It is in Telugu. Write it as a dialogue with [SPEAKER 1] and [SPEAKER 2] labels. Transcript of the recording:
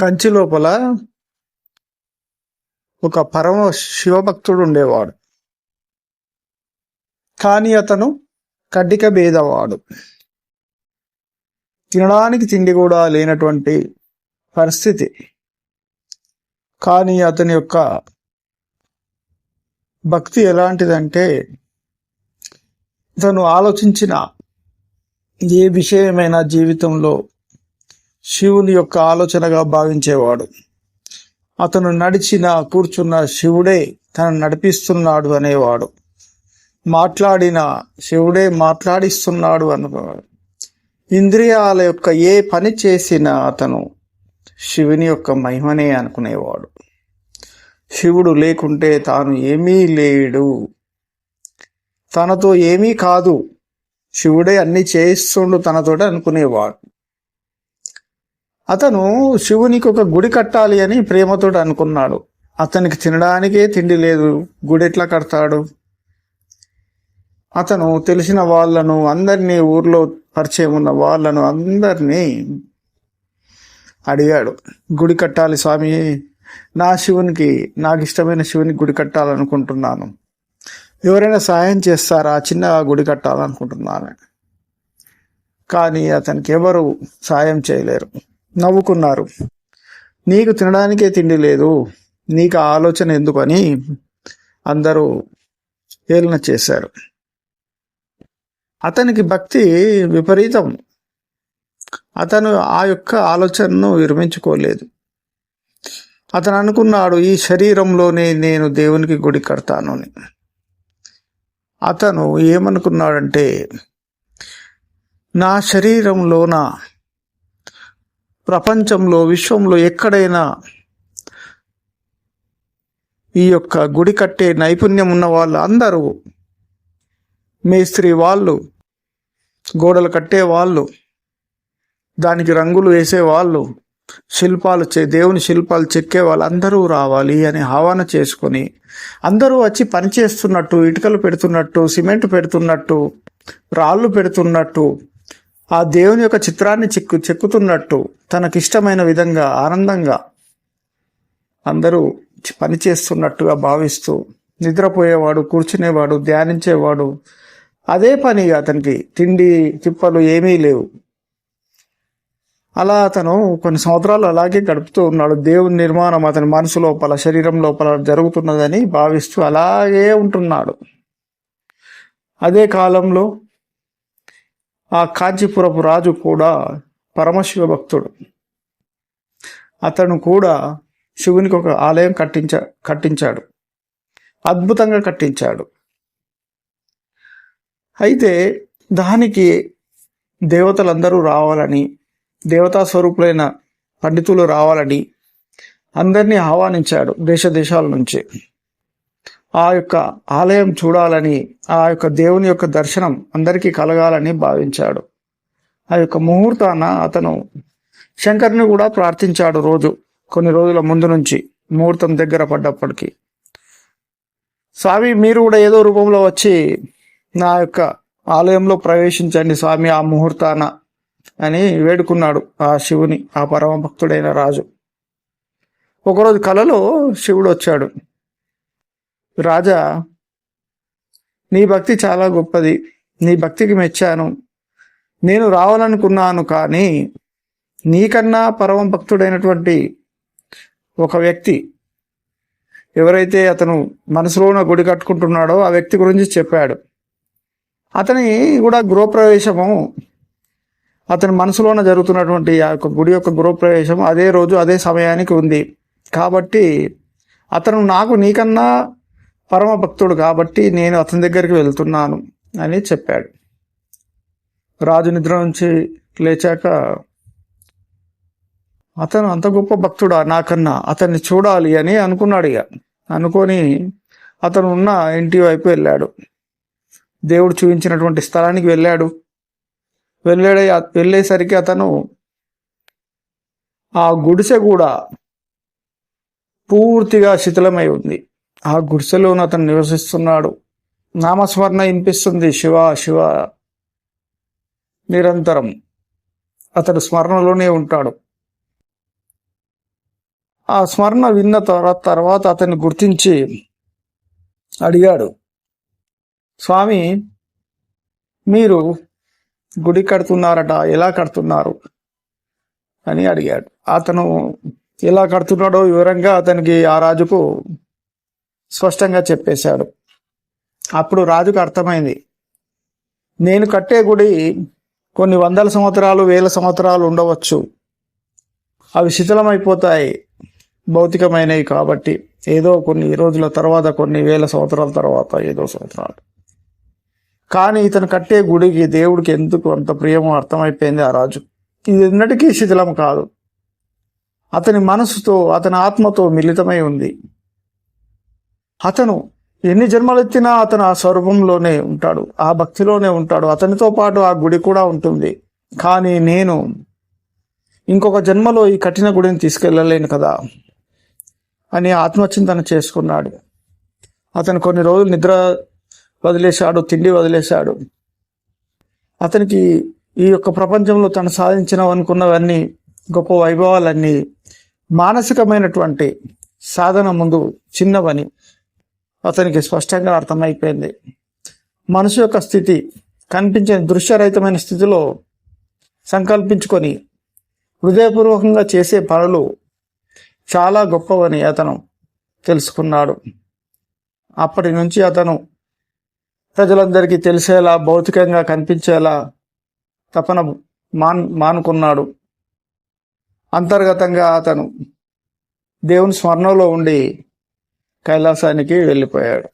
[SPEAKER 1] కంచి లోపల ఒక పరమ శివభక్తుడు ఉండేవాడు. కానీ అతను కడ్డిక భేదవాడు. తినడానికి తిండి కూడా లేనటువంటి పరిస్థితి. కానీ అతని యొక్క భక్తి ఎలాంటిదంటే తను ఆలోచించిన ఏ విషయమైనా జీవితంలో శివుని యొక్క ఆలోచనగా భావించేవాడు. అతను నడిచిన కూర్చున్న శివుడే తను నడిపిస్తున్నాడు అనేవాడు. మాట్లాడిన శివుడే మాట్లాడిస్తున్నాడు అనుకున్నాడు. ఇంద్రియాల యొక్క ఏ పని చేసినా అతను శివుని యొక్క మహిమనే అనుకునేవాడు. శివుడు లేకుంటే తాను ఏమీ లేడు. తనతో ఏమీ కాదు. శివుడే అన్ని చేయిస్తుండు తనతోటి అనుకునేవాడు. అతను శివునికి ఒక గుడి కట్టాలి అని ప్రేమతో అనుకున్నాడు. అతనికి తినడానికే తిండి లేదు. గుడి ఎట్లా కడతాడు? అతను తెలిసిన వాళ్ళను అందరినీ ఊర్లో పరిచయం ఉన్న వాళ్ళను అందరినీ అడిగాడు. గుడి కట్టాలి స్వామి. నా శివునికి నాకు ఇష్టమైన శివునికి గుడి కట్టాలనుకుంటున్నాను. ఎవరైనా సాయం చేస్తారా? చిన్న గుడి కట్టాలనుకుంటున్నాను. కానీ అతనికి ఎవరు సాయం చేయలేరు. నవ్వుకున్నారు. నీకు తినడానికే తిండి లేదు. నీకు ఆ ఆలోచన ఎందుకని అందరూ ఏలన చేశారు. అతనికి భక్తి విపరీతం. అతను ఆ యొక్క ఆలోచనను విరమించుకోలేదు. అతను అనుకున్నాడు ఈ శరీరంలోనే నేను దేవునికి గుడి కడతాను అని. అతను ఏమనుకున్నాడంటే నా శరీరంలోన ప్రపంచంలో విశ్వంలో ఎక్కడైనా ఈ యొక్క గుడి కట్టే నైపుణ్యం ఉన్న వాళ్ళు అందరూ మేస్త్రి వాళ్ళు గోడలు కట్టే వాళ్ళు దానికి రంగులు వేసే వాళ్ళు శిల్పాలు చే దేవుని శిల్పాలు చెక్కే వాళ్ళు అందరూ రావాలి అని ఆహ్వాన చేసుకొని అందరూ వచ్చి పనిచేస్తున్నట్టు ఇటుకలు పెడుతున్నట్టు సిమెంట్ పెడుతున్నట్టు రాళ్ళు పెడుతున్నట్టు ఆ దేవుని యొక్క చిత్రాన్ని చెక్కు చెక్కుతున్నట్టు తనకిష్టమైన విధంగా ఆనందంగా అందరూ పని చేస్తున్నట్టుగా భావిస్తూ నిద్రపోయేవాడు కూర్చునేవాడు ధ్యానించేవాడు. అదే పనిగా అతనికి తిండి తిప్పలు ఏమీ లేవు. అలా అతను కొన్ని సంవత్సరాలు అలాగే గడుపుతూ ఉన్నాడు. దేవుని నిర్మాణం అతని మనసు లోపల శరీరం లోపల జరుగుతున్నదని భావిస్తూ అలాగే ఉంటున్నాడు. అదే కాలంలో ఆ కాంచీపురపు రాజు కూడా పరమశివ భక్తుడు. అతను కూడా శివునికి ఒక ఆలయం కట్టించ కట్టించాడు. అద్భుతంగా కట్టించాడు. అయితే దానికి దేవతలందరూ రావాలని దేవతా స్వరూపులైన పండితులు రావాలని అందరినీ ఆహ్వానించాడు దేశ దేశాల నుంచి. ఆ యొక్క ఆలయం చూడాలని ఆ యొక్క దేవుని యొక్క దర్శనం అందరికీ కలగాలని భావించాడు. ఆ యొక్క ముహూర్తాన అతను శంకర్ని కూడా ప్రార్థించాడు రోజు కొన్ని రోజుల ముందు నుంచి ముహూర్తం దగ్గర పడ్డప్పటికీ. స్వామి మీరు కూడా ఏదో రూపంలో వచ్చి నా యొక్క ఆలయంలో ప్రవేశించండి స్వామి ఆ ముహూర్తాన అని వేడుకున్నాడు ఆ శివుని ఆ పరమ భక్తుడైన రాజు. ఒకరోజు కలలో శివుడు వచ్చాడు. రాజా నీ భక్తి చాలా గొప్పది. నీ భక్తికి మెచ్చాను. నేను రావాలనుకున్నాను కానీ నీకన్నా పరమ భక్తుడైనటువంటి ఒక వ్యక్తి ఎవరైతే అతను మనసులోన గుడి కట్టుకుంటున్నాడో ఆ వ్యక్తి గురించి చెప్పాడు. అతని కూడా గృహప్రవేశము అతని మనసులోన జరుగుతున్నటువంటి ఆ యొక్క గుడి యొక్క గృహప్రవేశం అదే రోజు అదే సమయానికి ఉంది. కాబట్టి అతను నాకు నీకన్నా పరమ భక్తుడు కాబట్టి నేను అతని దగ్గరికి వెళ్తున్నాను అని చెప్పాడు. రాజు నిద్ర నుంచి లేచాక అతను అంత గొప్ప భక్తుడా నాకన్నా? అతన్ని చూడాలి అని అనుకున్నాడు ఇక. అనుకొని అతను ఉన్న ఇంటి వైపు వెళ్ళాడు. దేవుడు చూపించినటువంటి స్థలానికి వెళ్ళాడు. వెళ్ళాడు వెళ్ళేసరికి అతను ఆ గుడిసె కూడా పూర్తిగా శిథిలమై ఉంది. ఆ గుడిసెలోను అతను నివసిస్తున్నాడు. నామస్మరణ వినిపిస్తుంది. శివ శివ. నిరంతరం అతడు స్మరణలోనే ఉంటాడు. ఆ స్మరణ విన్న తర్వాత తర్వాత అతన్ని గుర్తించి అడిగాడు. స్వామి మీరు గుడి కడుతున్నారట ఎలా కడుతున్నారు? అని అడిగాడు. అతను ఎలా కడుతున్నాడో వివరంగా అతనికి ఆ రాజుకు స్పష్టంగా చెప్పేశాడు. అప్పుడు రాజుకు అర్థమైంది. నేను కట్టే గుడి కొన్ని వందల సంవత్సరాలు వేల సంవత్సరాలు ఉండవచ్చు. అవి శిథిలమైపోతాయి భౌతికమైనవి కాబట్టి. ఏదో కొన్ని రోజుల తర్వాత కొన్ని వేల సంవత్సరాల తర్వాత ఏదో సంవత్సరాలు. కానీ ఇతను కట్టే గుడికి దేవుడికి ఎందుకు అంత ప్రియమో అర్థమైపోయింది ఆ రాజు. ఇది ఎన్నటికీ శిథిలం కాదు. అతని మనసుతో అతని ఆత్మతో మిళితమై ఉంది. అతను ఎన్ని జన్మలెత్తినా అతను ఆ స్వరూపంలోనే ఉంటాడు ఆ భక్తిలోనే ఉంటాడు. అతనితో పాటు ఆ గుడి కూడా ఉంటుంది. కానీ నేను ఇంకొక జన్మలో ఈ కఠిన గుడిని తీసుకెళ్ళలేను కదా అని ఆత్మచింతన చేసుకున్నాడు. అతను కొన్ని రోజులు నిద్ర వదిలేశాడు తిండి వదిలేశాడు. అతనికి ఈ యొక్క ప్రపంచంలో తను సాధించినవనుకున్నవన్నీ గొప్ప వైభవాలన్నీ మానసికమైనటువంటి సాధన ముందు చిన్నవని అతనికి స్పష్టంగా అర్థమైపోయింది. మనసు యొక్క స్థితి కనిపించే దృశ్యరహితమైన స్థితిలో సంకల్పించుకొని హృదయపూర్వకంగా చేసే పనులు చాలా గొప్పవని అతను తెలుసుకున్నాడు. అప్పటి నుంచి అతను ప్రజలందరికీ తెలిసేలా భౌతికంగా కనిపించేలా తపన మాన్ మానుకున్నాడు. అంతర్గతంగా అతను దేవుని స్మరణలో ఉండి కైలాసానికి వెళ్ళిపోయాడు.